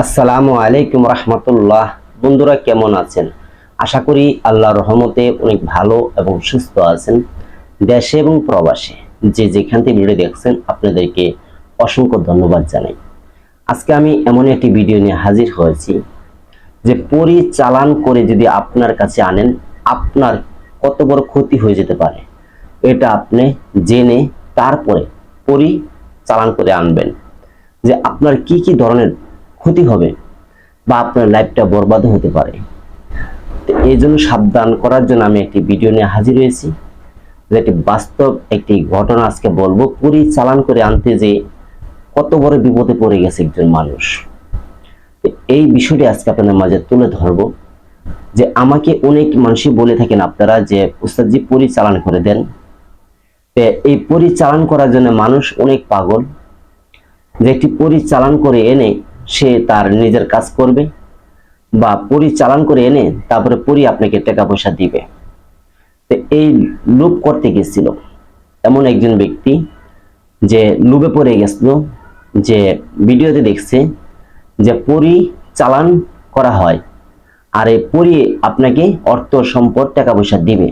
আসসালামু আলাইকুম রহমতুল্লাহ। বন্ধুরা, কেমন আছেন? আশা করি আল্লাহ রহমতে অনেক ভালো এবং সুস্থ আছেন দেশে এবং প্রবাসে। যে যেখান থেকে ভিডিও দেখছেন, আপনাদেরকে অসংখ্য ধন্যবাদ জানাই। আজকে আমি এমন একটি ভিডিও নিয়ে হাজির হয়েছি যে পরিচালান করে যদি আপনার কাছে আনেন, আপনার কত বড় ক্ষতি হয়ে যেতে পারে। এটা আপনি জেনে তারপরে পরিচালান করে আনবেন যে আপনার কি কি ধরনের ক্ষতি হবে বা আপনার লাইফটা বরবাদ হতে পারে। তো এই জন্য সাবধান করার জন্য আমি একটি ভিডিও নিয়ে হাজির হয়েছি। যে একটি বাস্তব একটি ঘটনা আজকে বলব। পরিচালান করে আনতে যে কত বড় বিপদে পড়ে গেছে একজন মানুষ। এই বিষয়টি আজকে আপনাদের মাঝে তুলে ধরবো। যে আমাকে অনেক মানুষই বলে থাকেন আপনারা যে, উস্তাদজি, পরিচালন করে দেন। এই পরিচালন করার জন্য মানুষ অনেক পাগল। যে একটি পরিচালন করে এনে সে তার নিজের কাজ করবে বা পরিচালন করে এনে তারপরে পরি আপনাকে টাকা পয়সা দিবে। তো এই লুপ করতে গেছিল। এমন একজন ব্যক্তি যে লুপে পড়ে গেছিল, যে ভিডিওতে দেখছে যে পরিচালন করা হয় আর এই পরি আপনাকে অর্থ, সম্পদ, টাকা পয়সা দিবে।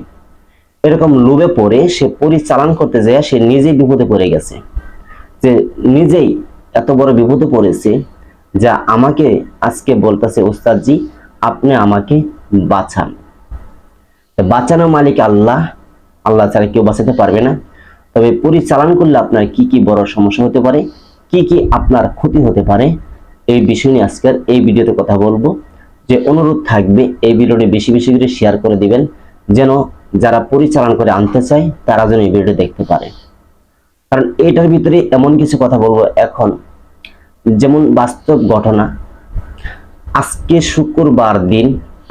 এরকম লোভে পড়ে সে পরিচালন করতে যায়, সে নিজেই বিপদে পড়ে গেছে। যে নিজেই এত বড় বিপদে পড়েছে যা আমাকে আজকে বলতেছে ওস্তাদজি, আপনি আমাকে বাঁচান। তো বাঁচানোর মালিক আল্লাহ আল্লাহ ছাড়া কেউ বাঁচাতে পারবে না। তবে পরিচালন করলে আপনার কি কি বড় সমস্যা হতে পারে, কি কি আপনার ক্ষতি হতে পারে, এই বিষয় নিয়ে আজকের এই ভিডিওতে কথা বলব। যে অনুরোধ থাকবে, এই ভিডিওটি বেশি বেশি করে শেয়ার করে দিবেন, যেন যারা পরিচালন করে আনতে চায়, তারা যেন এই ভিডিওটি দেখতে পারে। কারণ এটার ভিতরে এমন কিছু কথা বলব এখন যেমন বাস্তব ঘটনা, আজকে শুক্রবার দিন,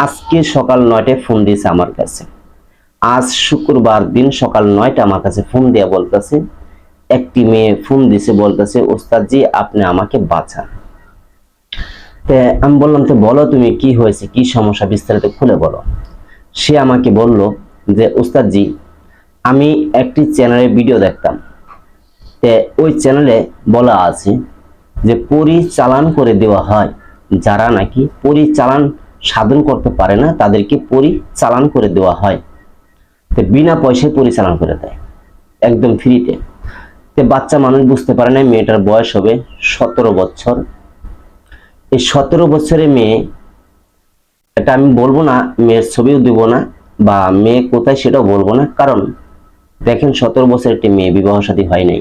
আজকে সকাল নয়টায় ফোন দিয়েছে আমার কাছে। আজ শুক্রবার দিন সকাল নয়টা আমার কাছে ফোন দিয়ে বলতেছে, একটি মেয়ে ফোন দিছে, বলতেছে, ওস্তাদজি, আপনি আমাকে বাঁচান। আমি বললাম, তো বলো তুমি কি হয়েছে, কি সমস্যা, বিস্তারিত খুলে বলো। সে আমাকে বলল যে, ওস্তাদজি, আমি একটি চ্যানেলে ভিডিও দেখতাম। তে ওই চ্যানেলে বলা আছে যে পরিচালন করে দেওয়া হয়, যারা নাকি পরিচালন সাধন করতে পারে না, তাদেরকে পরিচালন করে দেওয়া হয়। তো বিনা পয়সায় পরিচালন করে দেয়, একদম ফ্রিতে। তো বাচ্চা মানুষ বুঝতে পারে না, মেয়েটার বয়স হবে সতেরো বছর। এই সতেরো বছরের মেয়ে, এটা আমি বলব না, মেয়ের ছবিও দিব না, বা মেয়ে কোথায় সেটাও বলব না, কারণ দেখেন সতেরো বছর একটি মেয়ে বিবাহ সাথী হয় নাই।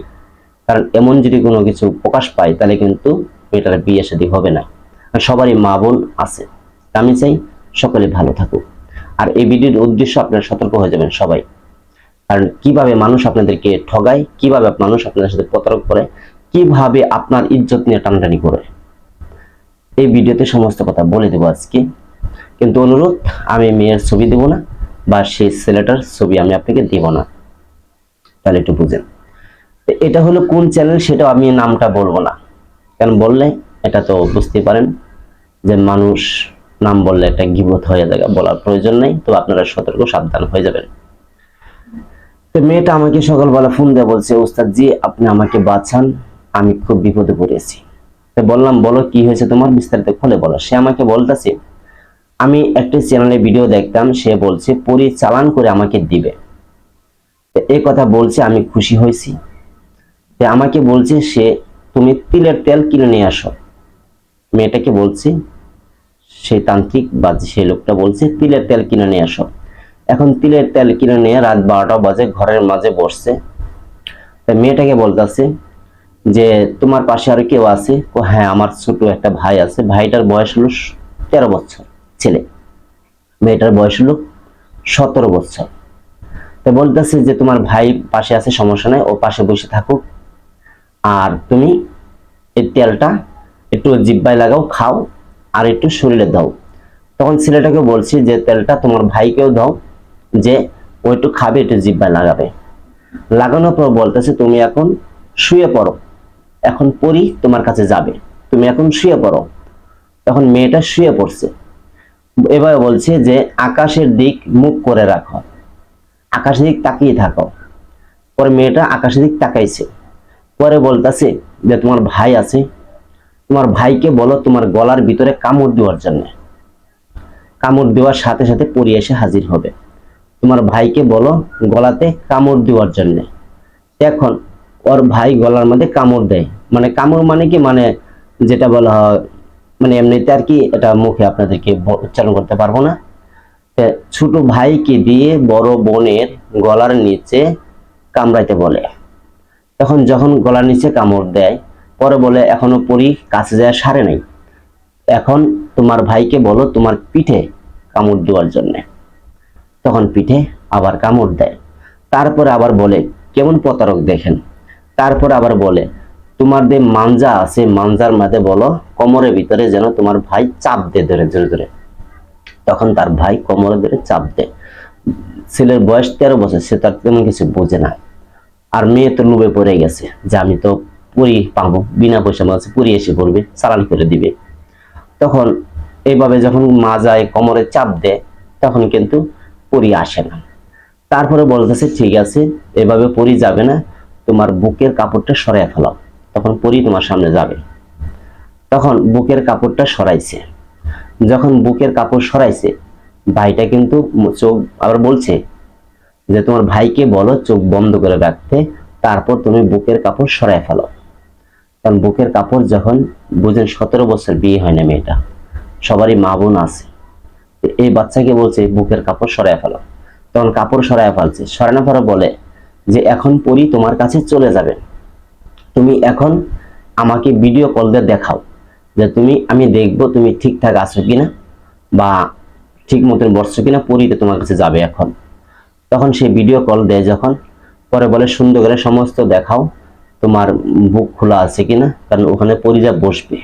কারণ এমন যদি কোনো কিছু প্রকাশ পায়, তাহলে কিন্তু মেয়েটার বিয়ে শাদী হবে না। সবারই মা বোন আছে। আমি চাই সকলে ভালো থাকুক। আর এই ভিডিওর উদ্দেশ্য আপনারা সতর্ক হয়ে যাবেন সবাই। কারণ কীভাবে মানুষ আপনাদেরকে ঠগায়, কীভাবে মানুষ আপনাদের সাথে প্রতারক করে, কীভাবে আপনার ইজ্জত নিয়ে টানাটানি করে। এই ভিডিওতে সমস্ত কথা বলে দেবো আজকে। কিন্তু অনুরোধ, আমি মেয়ের ছবি দেব না, বা সেই ছেলেটার ছবি আমি আপনাকে দেব না। তাহলে একটু বুঝেন। এটা হলো কোন চ্যানেল সেটাও আমি নামটা বলব না। কারণ বললে? এটা তো বুঝতে পারেন যে মানুষ নাম বললে একটা গিবত হয়ে যাবে বলার প্রয়োজন নেই, তো আপনারা সতর্ক, সাবধান হয়ে যাবেন। তো মেয়েটা আমাকে সকালবেলা ফোন দিয়ে বলছে ওস্তাদ জি আপনি আমাকে বাঁচান, আমি খুব বিপদে পড়েছি। তো বললাম, বলো, কি হয়েছে তোমার? বিস্তারিত খুলে বলো। সে আমাকে বলতেছে, আমি একটি চ্যানেলে ভিডিও দেখতাম, সে বলছে, পরিচালন করে আমাকে দিবে। এই কথা বলছে, আমি খুশি হয়েছি। তো আমাকে বলছে সে, তুমি তিলের তেল কিনে নিয়ে আসো। মেয়েটাকে বলছি সেই তান্ত্রিক বা সেই লোকটা বলছে, তিলের তেল কিনে নিয়ে আসো। এখন তিলের তেল কিনে নিয়ে রাত বারোটা বাজে, ঘরের মাঝে বসছে। মেয়েটাকে বলতেছে যে, তোমার পাশে আর কেউ আছে? ও হ্যাঁ আমার ছোট একটা ভাই আছে। ভাইটার বয়স হলো তেরো বছর, ছেলে। মেয়েটার বয়স হলো সতেরো বছর। তো বলতেছে যে, তোমার ভাই পাশে আছে, সমস্যা নাই, ও পাশে বসে থাকুক। আর তুমি এই তেলটা একটু জিব্বায় লাগাও, খাও আর একটু শরীরে দাও। তখন ছেলেটাকে বলছি যে, তেলটা তোমার ভাইকেও দাও, যে ও একটু খাবে, একটু জিব্বায় লাগাবে। লাগানোর পর বলতেছে, তুমি এখন শুয়ে পড়ো। এখন পরি তোমার কাছে যাবে। তুমি এখন শুয়ে পড়ো। তখন মেয়েটা শুয়ে পড়ছে। এবার বলছে যে, আকাশের দিক মুখ করে রাখো। আকাশের দিক তাকিয়ে থাকো। পরে মেয়েটা আকাশের দিক তাকাইছে। পরে বলতেছে যে তোমার ভাই আছে। তোমার ভাইকে বলো তোমার গলার ভিতরে কামড় দেওয়ার জন্য। কামড় দেওয়ার সাথে সাথে পরি এসে হাজির হবে। তোমার ভাইকে বলো গলাতে কামড় দেওয়ার জন্য। এখন ওর ভাই গলার মধ্যে কামড় দেয়। মানে কামড় মানে কি? মানে যেটা বলা হয় মানে এমনিতে আর কি এটা মুখে আপনাদেরকে উচ্চারণ করতে পারব না। ছোট ভাইকে দিয়ে বড় বোনের গলার নিচে কামড়াইতে বলে। তখন যখন গলার নিচে কামড় দেয়, পরে বলে, এখনও পরি কাছে যায় সারে নাই। এখন তোমার ভাইকে বলো তোমার পিঠে কামড় দেওয়ার জন্য। তখন পিঠে আবার কামড় দেয়। তারপরে আবার বলে, কেমন প্রতারক দেখেন? তারপর আবার বলে, তোমার যে মাঞ্জা আছে, মাঞ্জার মাঝে বলো, কোমরের ভিতরে যেন তোমার ভাই চাপ দে ধরে ধরে ধরে। তখন তার ভাই কোমরে ধরে চাপ দেয়। ছেলের বয়স তেরো বছর, সে তার তেমন কিছু বোঝে না। আর মেয়ে তো লোভে পড়ে গেছে, যে আমি তো পুরি পাবো, বিনা পয়সা মাঝে পুরি এসে পড়বে, চালান করে দিবে। তখন এইভাবে যখন মা যায়, কোমরে চাপ দেয়, তখন কিন্তু পুরি আসে না। তারপরে বলতেছে, ঠিক আছে, এভাবে পরি যাবে না, তোমার বুকের কাপড়টা সরাই ফেলাও। তখন পরি তোমার সামনে যাবে। তখন বুকের কাপড়টা সরাইছে। যখন বুকের কাপড় সরাইছে, ভাইটা কিন্তু চোখ আবার বলছে যে তোমার ভাইকে বলো, চোখ বন্ধ করে রাখতে, তারপর তুমি বুকের কাপড় সরাই ফেলো। কারণ বুকের কাপড় যখন বুঝেন সতেরো বছর বিয়ে হয় না মেয়েটা, সবারই মা বোন আছে। এই বাচ্চাকে বলছে, বুকের কাপড় সরাই ফেলো। তখন কাপড় সরাই ফেলছে। সরানোর পরে বলে যে, এখন পরি তোমার কাছে চলে যাবে। তুমি এখন আমাকে ভিডিও কল দিয়ে দেখাও যে, তুমি, আমি দেখব তুমি ঠিকঠাক আছো কিনা বা ঠিক মতন বসছো কিনা পরিতে তোমার কাছে যাবে এখন। তখন সে ভিডিও কল দেয় যখন। পরে বলে, সুন্দর করে সমস্ত দেখাও, তোমার বুক খোলা আছে কিনা? কারণ ওখানে পরিজা বসবে।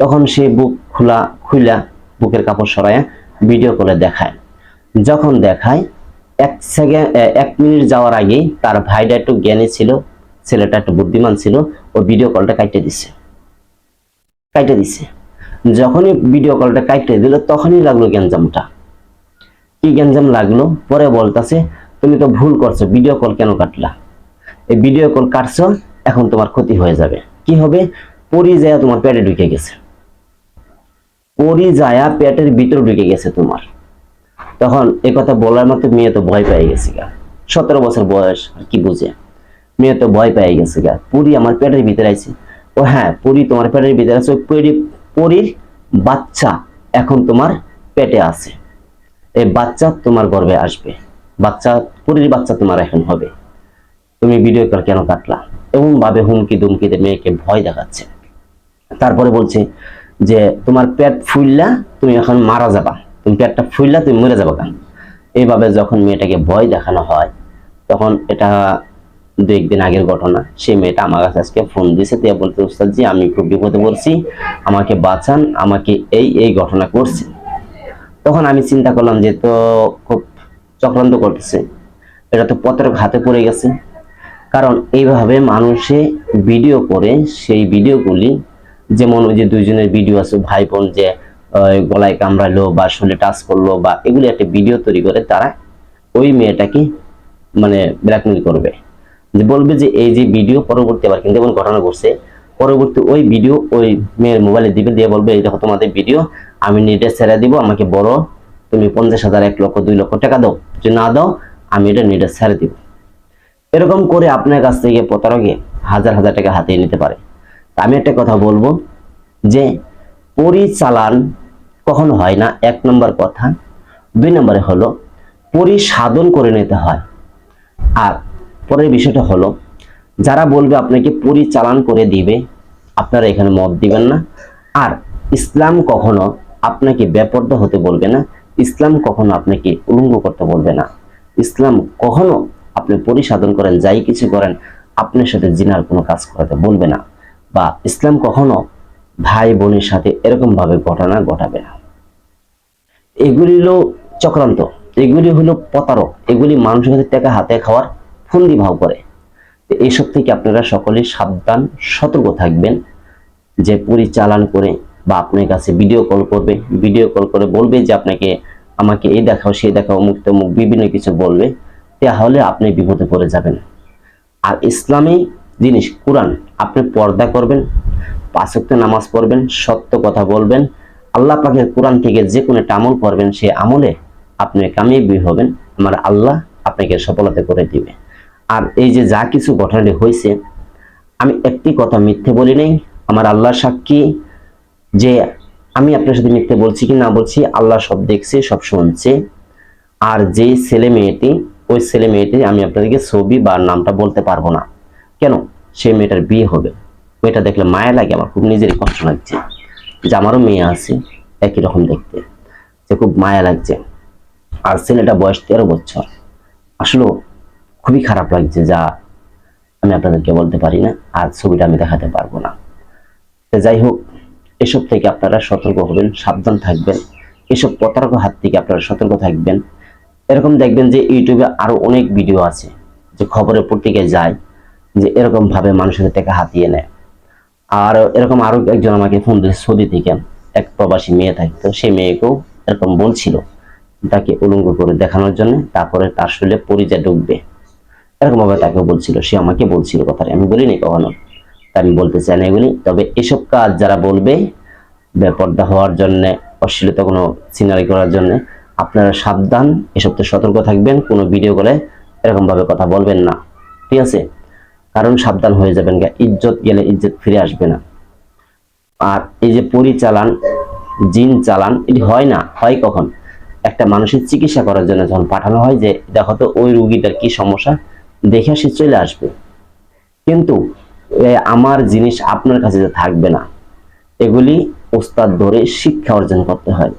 তখন সে বুক খোলা খুলা বুকের কাপড় সরায় ভিডিও কলে দেখায়। যখন দেখায়, এক সেকেন্ড এক মিনিট যাওয়ার আগেই তার ভাইটা একটু জ্ঞানী ছিল, ছেলেটা একটু বুদ্ধিমান ছিল, ও ভিডিও কলটা কাটতে দিছে। কাটতে দিছে। যখনই ভিডিও কলটা কাটতে দিল, তখনই লাগল গ্যাঞ্জামটা। কি গ্যাঞ্জাম লাগল? পরে বলতাছে, তুমি তো ভুল করছ ভিডিও কল কেন কাটলা? এই ভিডিও কল কাটছো, এখন তোমার ক্ষতি হয়ে যাবে। কি হবে? পরি যায় তোমার পেটে ঢুকে গেছে। পরি যায়া পেটের ভিতরে ঢুকে গেছে তোমার। তখন এ কথা বলার মতো মেয়ে তো ভয় পেয়ে গেছে গা। সতেরো বছর বয়স, আর কি বুঝে? মেয়ে তো ভয় পেয়ে গেছে গা। পুরি আমার পেটের ভিতরে আছে। ও হ্যাঁ পুরি তোমার পেটের ভিতরে আছে। পুরি পুরীর বাচ্চা এখন তোমার পেটে আছে। এই বাচ্চা তোমার গর্ভে আসবে। বাচ্চা, পুরীর বাচ্চা তোমার এখন হবে। তুমি ভিডিও কল কেন কাটলা? এমন ভাবে হুমকি দুমকিতে মেয়েকে ভয় দেখাচ্ছে। তারপরে বলছে যে, তোমার পেট ফুললা তুমি এখন মারা যাবা। তুমি পেটটা ফুললা তুমি মরে যাবা কেন? এইভাবে যখন মেয়েটাকে ভয় দেখানো হয়, তখন এটা দু একদিন আগের ঘটনা। সেই মেয়েটা আমার কাছে আজকে ফোন দিয়েছে দিয়ে বলতে উস্তাদ জি আমি খুব বিপদে পড়ছি। আমাকে বাঁচান, আমাকে এই এই ঘটনা করছে তখন আমি চিন্তা করলাম যে তো খুব চক্রান্ত করতেছে। এটা তো পত্রের হাতে পড়ে গেছে। কারণ এইভাবে মানুষে ভিডিও করে, সেই ভিডিওগুলি যেমন ওই যে দুইজনের ভিডিও আছে ভাই বোন যে গলায় কামড়ালো বা শরীরে টাচ করল বা এগুলি একটা ভিডিও তৈরি করে, তারা ওই মেয়েটাকে মানে ব্ল্যাকমেল করবে। যে বলবে যে এই যে ভিডিও পরবর্তী আবার কিন্তু এমন ঘটনা ঘটছে পরবর্তী ওই ভিডিও ওই মেয়ের মোবাইলে দিবে, দিয়ে বলবে, এই দেখো তোমাদের ভিডিও আমি নেটে ছেড়ে দিব, আমাকে বড় তুমি পঞ্চাশ হাজার, এক লক্ষ, দুই লক্ষ টাকা দাও, যদি না দাও, আমি এটা নেটে ছেড়ে দিব। এরকম করে আপনার কাছ থেকে প্রতারকে হাজার হাজার টাকা হাতিয়ে নিতে পারে। আমি একটা কথা বলব, যে পরিচালান কখনো হয় না, এক নম্বর কথা। দুই নম্বরে হলো, পরিসাধন করে নিতে হয়। আর পরের বিষয়টা হলো যারা বলবে আপনাকে পরিচালন করে দিবে, আপনারা এখানে মত দিবেন না। আর ইসলাম কখনো আপনাকে বেপর্দা হতে বলবে না, ইসলাম কখনো আপনাকে উলঙ্গ করতে বলবে না। ইসলাম কখনো আপনি পরিসাধন করেন, যাই কিছু করেন, আপনার সাথে জিনার কোনো কাজ করাতে বলবে না। বা ইসলাম কখনো ভাই বোনের সাথে এরকম ভাবে ঘটনা ঘটাবে না। এগুলি হলো চক্রান্ত, এগুলি হলো প্রতারক, এগুলি মানুষের কাছে টাকা হাতে খাওয়ার ফন্দি ভাব করে। এইসব থেকে আপনারা সকলেই সাবধান, সতর্ক থাকবেন, যে পরিচালন করে বা আপনার কাছে ভিডিও কল করবে। ভিডিও কল করে বলবে যে, আপনাকে, আমাকে এই দেখাও, সেই দেখাও, অমুক তমুক, বিভিন্ন কিছু বলবে। তাহলে আপনি বিপদে পড়ে যাবেন। আর ইসলামী জিনিস, কোরআন, আপনি পর্দা করবেন পাঁচক্ত নামাজ পড়বেন, সত্য কথা বলবেন, আল্লাহ পাকের কোরআন থেকে যে কোনো একটা আমল করবেন সেই আমলে আপনি কামিয়াবি হবেন। আমার আল্লাহ আপনাকে সফলতা করে দিবে। আর এই যে যা কিছু ঘটনাটি হয়েছে, আমি একটি কথা মিথ্যে বলি নাই, আমার আল্লাহ সাক্ষী যে আমি আপনার সাথে মিথ্যে বলছি কি না বলছি, আল্লাহ সব দেখছে, সব শুনছে। আর যে ছেলে মেয়েটি, ওই ছেলে মেয়েটি আমি আপনাদেরকে ছবি বা নামটা বলতে পারব না। কেন? সে মেয়েটার বিয়ে হবে। মেয়েটা দেখলে মায়া লাগে, আমার খুব নিজেরই কষ্ট লাগছে যে আমারও মেয়ে আছে, একই রকম দেখতে। যে খুব মায়া লাগছে। আর ছেলেটা বয়স তেরো বছর। আসলে খুবই খারাপ লাগছে যা আমি আপনাদেরকে বলতে পারি না, আর ছবিটা আমি দেখাতে পারব না। তো যাই হোক, এসব থেকে আপনারা সতর্ক হবেন, সাবধান থাকবেন। এসব প্রতারক হাত থেকে আপনারা সতর্ক থাকবেন। এরকম দেখবেন যে ইউটিউবে আরও অনেক ভিডিও আছে, যে খবরের পত্রিকায় যায় যে এরকম ভাবে মানুষের টাকা হাতিয়ে নেয়। আর এরকম আরও একজন আমাকে ফোন দিয়েছে, সৌদি থেকে এক প্রবাসী মেয়ে থাকতো সেই মেয়েকেও এরকম বলছিল, তাকে উলঙ্গ করে দেখানোর জন্য, তারপরে তার শরীরে পরিচয় ঢুকবে। এরকম ভাবে তাকে বলছিল, সে আমাকে বলছিল কথাটা। আমি বলিনি কখনো। আমি বলতে চাই না এগুলি। তবে এসব কাজ যারা বলবে, বেপর্দা হওয়ার জন্য, অশ্লীলতা কোনো সিনারি করার জন্য, আপনারা সাবধান, এসব থেকে সতর্ক থাকবেন, কোনো ভিডিও করে এরকম ভাবে কথা বলবেন না। ঠিক আছে? কারণ সাবধান হয়ে যাবেন গা, ইজ্জত গেলে ইজ্জত ফিরে আসবে না। আর এই যে পরিচালান, জিন চালান, এটি হয় না, হয় কখন? একটা মানুষের চিকিৎসা করার জন্য যখন পাঠানো হয় যে, দেখো তো ওই রুগীটার কি সমস্যা দেখে সে চলে আসবে। কিন্তু আমার জিনিস আপনার কাছে থাকবে না, এগুলি ওস্তাদ ধরে শিক্ষা অর্জন করতে হয়।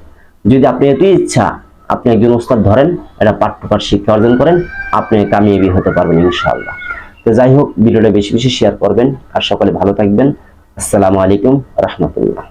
যদি আপনি এত ইচ্ছা, আপনি একজন ওস্তাদ ধরেন, এটা পাঠ টু পাঠ শিক্ষা অর্জন করেন, আপনি কামিয়াবি হতে পারবেন ইনশাআল্লাহ। তো যাই হোক, ভিডিওটা বেশি বেশি শেয়ার করবেন, আর সকলে ভালো থাকবেন। আসসালামু আলাইকুম, রহমতুল্লাহ।